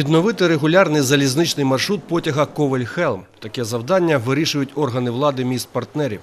Відновити регулярний залізничний маршрут потяга Ковель-Хелм. Таке завдання вирішують органи влади міст-партнерів.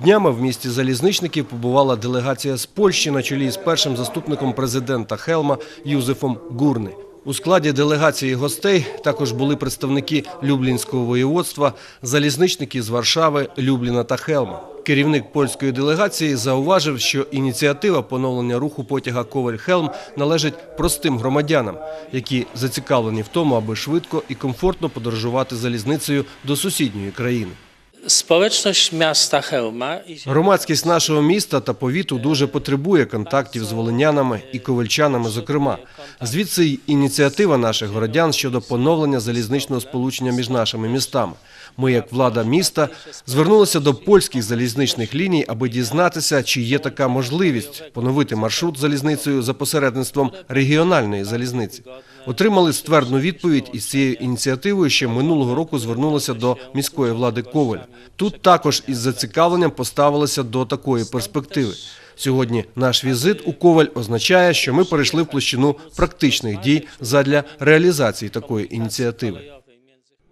Днями в місті залізничників побувала делегація з Польщі на чолі з першим заступником президента Хелма Юзефом Гурни. У складі делегації гостей також були представники Люблінського воєводства, залізничники з Варшави, Любліна та Хелма. Керівник польської делегації зауважив, що ініціатива поновлення руху потяга Ковель-Хелм належить простим громадянам, які зацікавлені в тому, аби швидко і комфортно подорожувати залізницею до сусідньої країни. Miasta Chełma Громадськість нашого міста та повіту дуже потребує контактів з волинянами і ковальчанами, зокрема. Звідси й ініціатива наших городян щодо поновлення залізничного сполучення між нашими містами. Ми, як влада міста, звернулися до польських залізничних ліній, аби дізнатися, чи є така можливість поновити маршрут залізницею за посередництвом регіональної залізниці. Отримали ствердну відповідь із цією ініціативою ще минулого року звернулися до міської влади Коваля. Тут також із зацікавленням поставилися до такої перспективи. Сьогодні наш візит у Коваль означає, що ми перейшли в площину практичних дій задля реалізації такої ініціативи.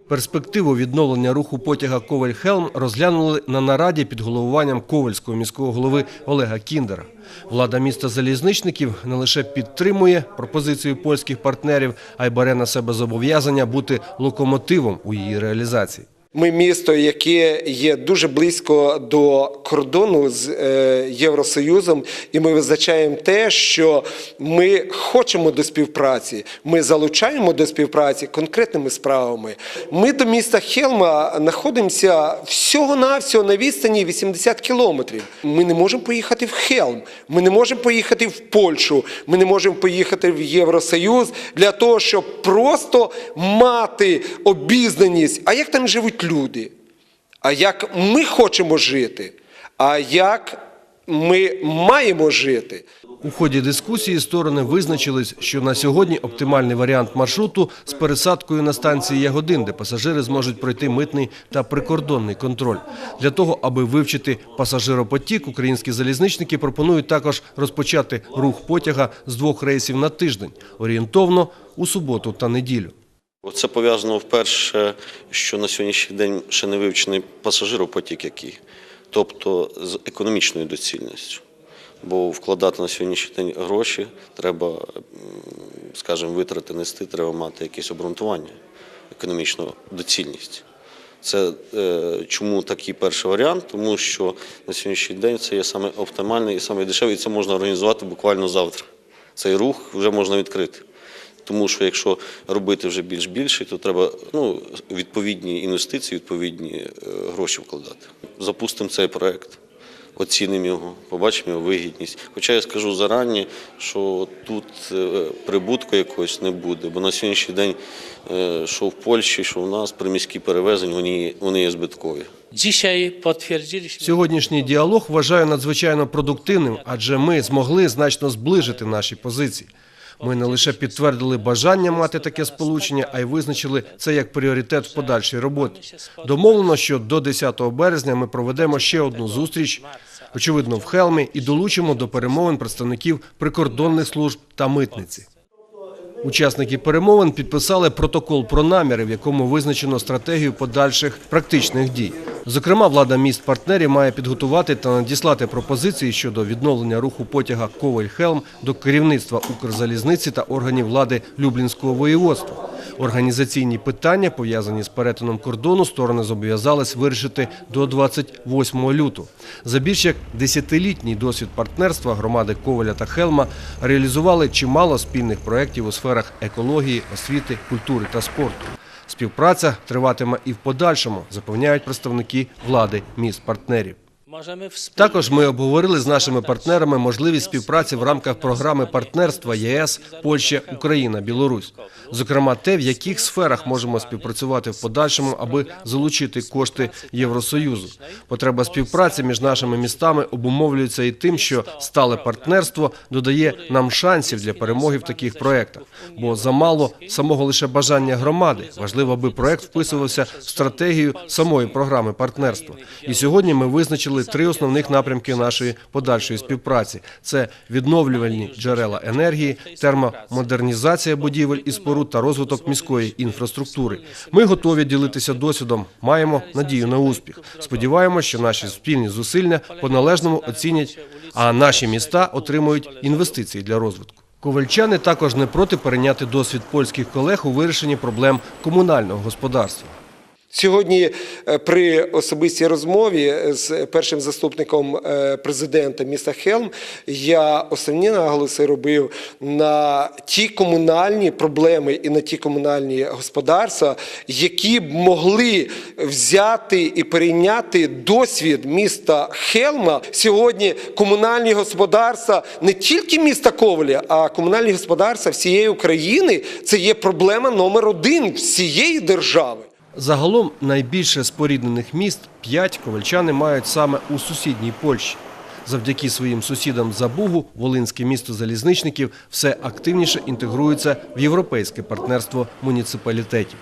Перспективу відновлення руху потяга Коваль-Хелм розглянули на нараді під головуванням Ковальського міського голови Олега Кіндера. Влада міста залізничників не лише підтримує пропозицію польських партнерів, а й бере на себе зобов'язання бути локомотивом у її реалізації. Ми місто, яке є дуже близько до кордону з е, Євросоюзом, і ми визначаємо те, що ми хочемо до співпраці. Ми залучаємо до співпраці конкретними справами. Ми до міста Хелма знаходимося всього-навсього на відстані 80 кілометрів. Ми не можемо поїхати в Хелм, ми не можемо поїхати в Польщу, ми не можемо поїхати в Євросоюз для того, щоб просто мати обізнаність, а як там живуть люди, а як ми хочемо жити, а як ми маємо жити. У ході дискусії сторони визначились, що на сьогодні оптимальний варіант маршруту з пересадкою на станції Ягодин, де пасажири зможуть пройти митний та прикордонний контроль. Для того, аби вивчити пасажиропотік, українські залізничники пропонують також розпочати рух потяга з двох рейсів на тиждень, орієнтовно у суботу та неділю. Це пов'язано вперше, що на сьогоднішній день ще не вивчений пасажиропотік який, тобто з економічною доцільністю. Бо вкладати на сьогоднішній день гроші треба, скажімо, витрати нести, треба мати якесь обґрунтування, економічну доцільність. Це е, чому такий перший варіант? Тому що на сьогоднішній день це є саме оптимальний і саме і це можна організувати буквально завтра. Цей рух вже можна відкрити. Тому що якщо робити вже більш більше, то треба ну, відповідні інвестиції, відповідні е, гроші вкладати. Запустимо цей проект, оцінимо його, побачимо його вигідність. Хоча я скажу зарані, що тут е, прибутку якогось не буде, бо на сьогоднішній день, е, що в Польщі, що в нас приміські перевезення, вони, вони є збиткові. Сьогоднішній діалог вважаю надзвичайно продуктивним, адже ми змогли значно зближити наші позиції. Ми не лише підтвердили бажання мати таке сполучення, а й визначили це як пріоритет в подальшій роботі. Домовлено, що до 10 березня ми проведемо ще одну зустріч, очевидно, в Хелмі, і долучимо до перемовин представників прикордонних служб та митниці. Учасники перемовин підписали протокол про наміри, в якому визначено стратегію подальших практичних дій. Зокрема, влада міст партнерів має підготувати та надіслати пропозиції щодо відновлення руху потяга Коваль-Хелм до керівництва Укрзалізниці та органів влади Люблінського воєводства. Організаційні питання, пов'язані з перетином кордону, сторони зобов'язались вирішити до 28 лютого. За більш як десятилітній досвід партнерства громади Коваля та Хелма реалізували чимало спільних проєктів у сферах екології, освіти, культури та спорту. Співпраця триватиме і в подальшому, запевняють представники влади міст партнерів. Також ми обговорили з нашими партнерами можливість співпраці в рамках програми партнерства ЄС, Польща, Україна, Білорусь. Зокрема, те, в яких сферах можемо співпрацювати в подальшому, аби залучити кошти Євросоюзу. Потреба співпраці між нашими містами обумовлюється і тим, що стале партнерство додає нам шансів для перемоги в таких проєктах. Бо замало самого лише бажання громади. Важливо, аби проєкт вписувався в стратегію самої програми партнерства. І сьогодні ми визначили визначили три основних напрямки нашої подальшої співпраці: це відновлювальні джерела енергії, термомодернізація будівель і споруд та розвиток міської інфраструктури. Ми готові ділитися досвідом. Маємо надію на успіх. Сподіваємося, що наші спільні зусилля по-належному оцінять, а наші міста отримують інвестиції для розвитку. Ковальчани також не проти перейняти досвід польських колег у вирішенні проблем комунального господарства. Сьогодні е, при особистій розмові з першим заступником е, президента міста Хелм я основні наголоси робив на ті комунальні проблеми і на ті комунальні господарства, які б могли взяти і перейняти досвід міста Хелма. Сьогодні комунальні господарства не тільки міста Коваля, а комунальні господарства всієї України це є проблема номер один всієї держави. Загалом найбільше споріднених міст п'ять ковальчани мають саме у сусідній Польщі. Завдяки своїм сусідам за Бугу Волинське місто залізничників все активніше інтегрується в європейське партнерство муніципалітетів.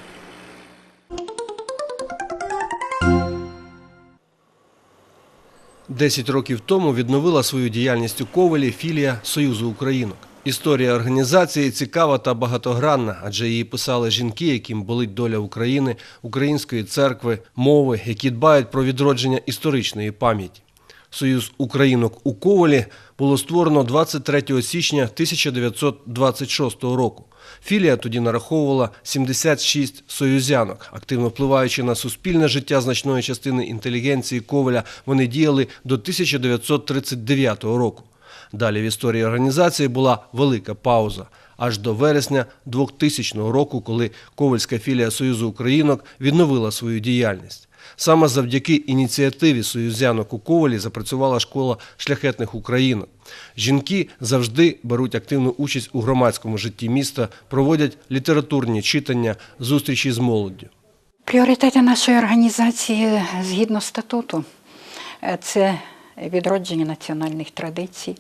Десять років тому відновила свою діяльність у Ковалі філія Союзу Українок. Історія організації цікава та багатогранна, адже її писали жінки, яким болить доля України, української церкви, мови, які дбають про відродження історичної пам'яті. Союз українок у Ковалі було створено 23 січня 1926 року. Філія тоді нараховувала 76 союзянок. Активно впливаючи на суспільне життя значної частини інтелігенції Коваля, вони діяли до 1939 року. Далі в історії організації була велика пауза аж до вересня 2000 року, коли Ковальська філія Союзу Українок відновила свою діяльність. Саме завдяки ініціативі союзянок у Ковалі запрацювала школа шляхетних українок. Жінки завжди беруть активну участь у громадському житті міста, проводять літературні читання, зустрічі з молоддю. Пріоритети нашої організації згідно статуту е, це відродження національних традицій,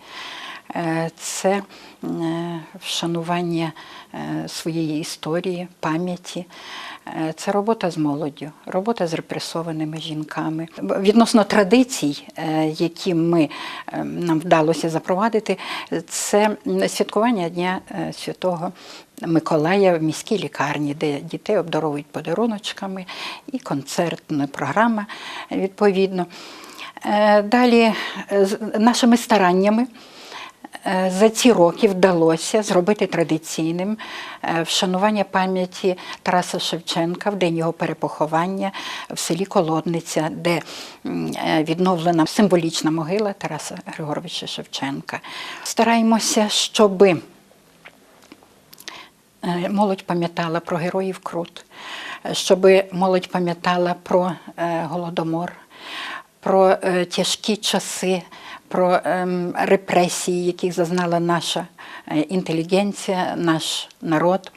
е, це е, вшанування е, своєї історії, пам'яті. Це робота з молоддю, робота з репресованими жінками. Відносно традицій, які ми, нам вдалося запровадити, це святкування Дня Святого Миколая в міській лікарні, де дітей обдаровують подаруночками, і концертна програма відповідно. Е, Далі е, нашими стараннями е, за ці роки вдалося зробити традиційним вшанування пам'яті Тараса Шевченка в день його перепоховання в селі Колодниця, де відновлена символічна могила Тараса Григоровича Шевченка. Стараємося, щоби Е, молодь пам'ятала про героїв Крут, щоб молодь пам'ятала про голодомор, про е, тяжкі часи, про ем, репресії, яких зазнала наша е, інтелігенція, наш народ.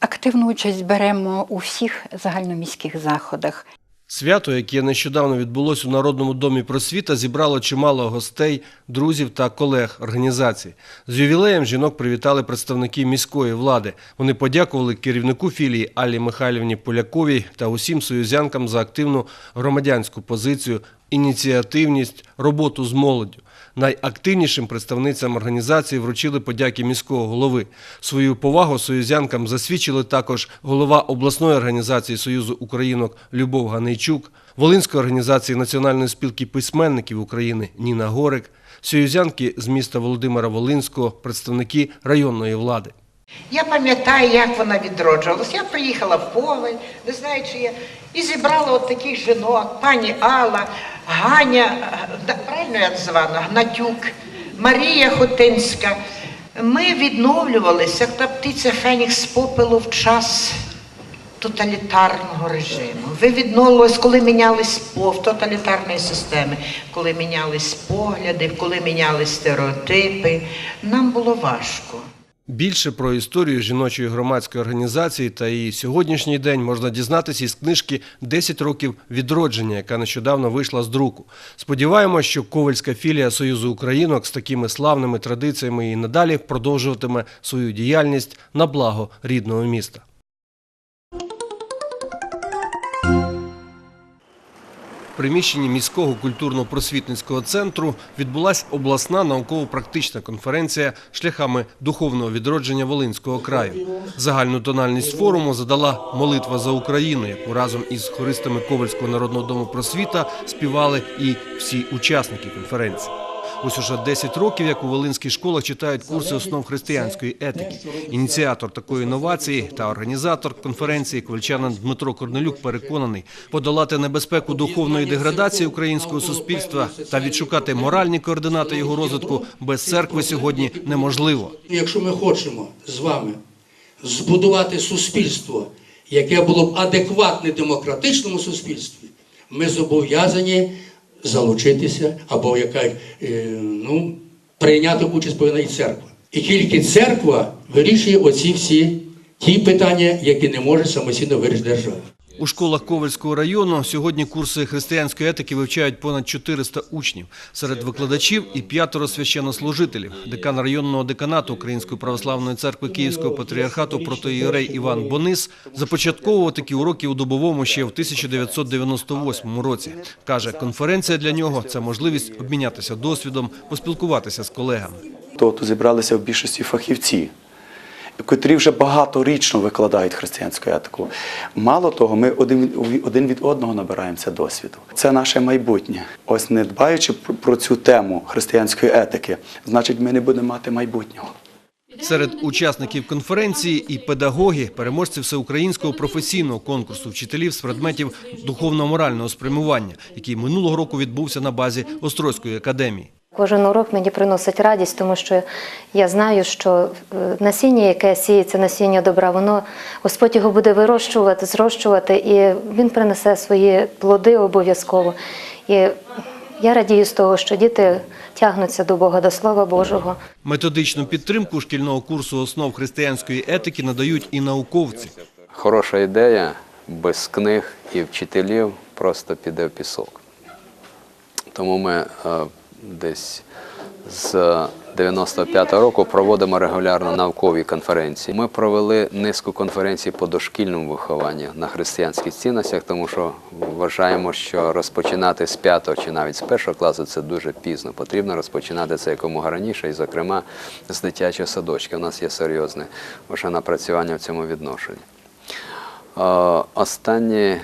Активну участь беремо у всіх загальноміських заходах. Свято, яке нещодавно відбулось у Народному домі просвіта, зібрало чимало гостей, друзів та колег організації. З ювілеєм жінок привітали представники міської влади. Вони подякували керівнику філії Аллі Михайлівні Поляковій та усім союзянкам за активну громадянську позицію, ініціативність, роботу з молоддю. Найактивнішим представницям організації вручили подяки міського голови. Свою повагу союзянкам засвідчили також голова обласної організації Союзу Українок Любов Ганейчук, Волинської організації Національної спілки письменників України Ніна Горик, союзянки з міста Володимира Волинського, представники районної влади. Я пам'ятаю, як вона відроджувалася. Я приїхала в Коваль, не знаю, чи я, і зібрала от таких жінок, пані Алла, Ганя, е, правильно я називала, Гнатюк, Марія Хотинська. Ми відновлювалися, як та птиця Фенікс попелу в час тоталітарного режиму. Ви відновились, коли мінялись пов тоталітарної системи, коли мінялись погляди, коли мінялись стереотипи. Нам було важко. Більше про історію жіночої громадської організації та її сьогоднішній день можна дізнатися із книжки «10 років відродження, яка нещодавно вийшла з друку. Сподіваємося, що Ковальська філія Союзу Українок з такими славними традиціями і надалі продовжуватиме свою діяльність на благо рідного міста. Приміщенні міського культурно-просвітницького центру відбулася обласна науково-практична конференція шляхами духовного відродження Волинського краю. Загальну тональність форуму задала молитва за Україну, яку разом із хористами Ковальського народного дому просвіта співали і всі учасники конференції. Ось уже 10 років, як у волинських школах читають курси основ християнської етики. Ініціатор такої інновації та організатор конференції ковальчанин Дмитро Корнелюк переконаний, подолати небезпеку духовної деградації українського суспільства та відшукати моральні координати його розвитку без церкви сьогодні неможливо. Якщо ми хочемо з вами збудувати суспільство, яке було б адекватне демократичному суспільстві, ми зобов'язані залучитися або яка, е, ну, прийняти участь повинна і церква. І тільки церква вирішує оці всі ті питання, які не може самостійно вирішити держава. У школах Ковальського району сьогодні курси християнської етики вивчають понад 400 учнів. Серед викладачів і п'ятеро священнослужителів. Декан районного деканату Української православної церкви Київського патріархату протоієрей Іван Бонис започатковував такі уроки у Дубовому ще в 1998 році. Каже, конференція для нього – це можливість обмінятися досвідом, поспілкуватися з колегами. то зібралися в більшості фахівці, котрі вже багаторічно викладають християнську етику. Мало того, ми один від- одного набираємося досвіду. Це наше майбутнє. Ось не дбаючи про- цю тему християнської етики, значить, ми не будемо мати майбутнього. Серед учасників конференції і педагоги, переможці всеукраїнського професійного конкурсу вчителів з предметів духовно-морального спрямування, який минулого року відбувся на базі Острозької академії. Кожен урок мені приносить радість, тому що я знаю, що е, насіння, яке сіється, насіння добра, воно Господь його буде вирощувати, зрощувати, і він принесе свої плоди обов'язково. І я радію з того, що діти тягнуться до Бога, до Слова Божого. Методичну підтримку шкільного курсу основ християнської етики надають і науковці. Хороша ідея без книг і вчителів просто піде в пісок. Тому ми е, десь з 95-го року проводимо регулярно наукові конференції. Ми провели низку конференцій по дошкільному вихованню на християнських цінностях, тому що вважаємо, що розпочинати з п'ятого чи навіть з першого класу це дуже пізно. Потрібно розпочинати це якомога раніше, і, зокрема, з дитячого садочка. У нас є серйозне вже напрацювання в цьому відношенні. Е, Останні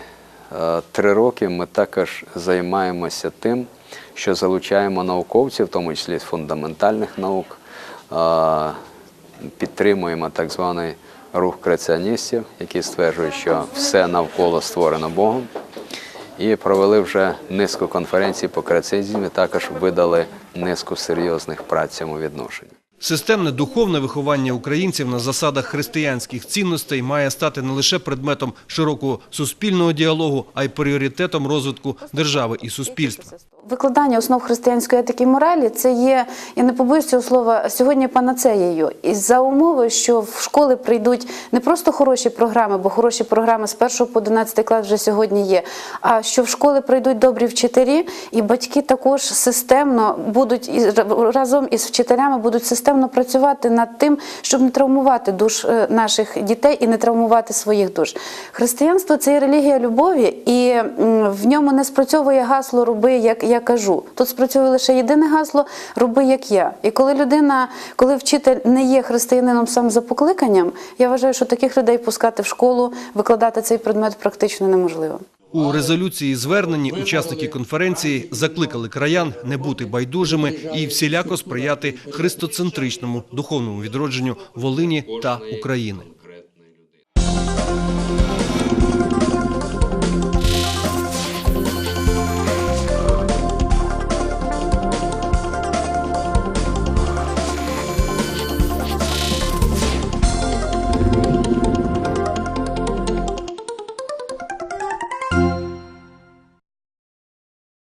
е, три роки ми також займаємося тим, що залучаємо науковців, в тому числі з фундаментальних наук, підтримуємо так званий рух креаціоністів, які стверджують, що все навколо створено Богом. І провели вже низку конференцій по креаціонізму, також видали низку серйозних праць цьому відношенні. Системне духовне виховання українців на засадах християнських цінностей має стати не лише предметом широкого суспільного діалогу, а й пріоритетом розвитку держави і суспільства. Викладання основ християнської етики і моралі це є, я не побоюсь цього слова, сьогодні панацеєю. І за умови, що в школи прийдуть не просто хороші програми, бо хороші програми з 1 по 11 клас вже сьогодні є, а що в школи прийдуть добрі вчителі, і батьки також системно будуть разом із вчителями будуть системно працювати над тим, щоб не травмувати душ е, наших дітей і не травмувати своїх душ. Християнство це є релігія любові, і в ньому не спрацьовує гасло роби, як я кажу. Тут спрацьовує лише єдине гасло роби як я. І коли людина, коли вчитель не є християнином сам за покликанням, я вважаю, що таких людей пускати в школу, викладати цей предмет практично неможливо. У резолюції зверненні учасники конференції закликали краян не бути байдужими і всіляко сприяти христоцентричному духовному відродженню Волині та України.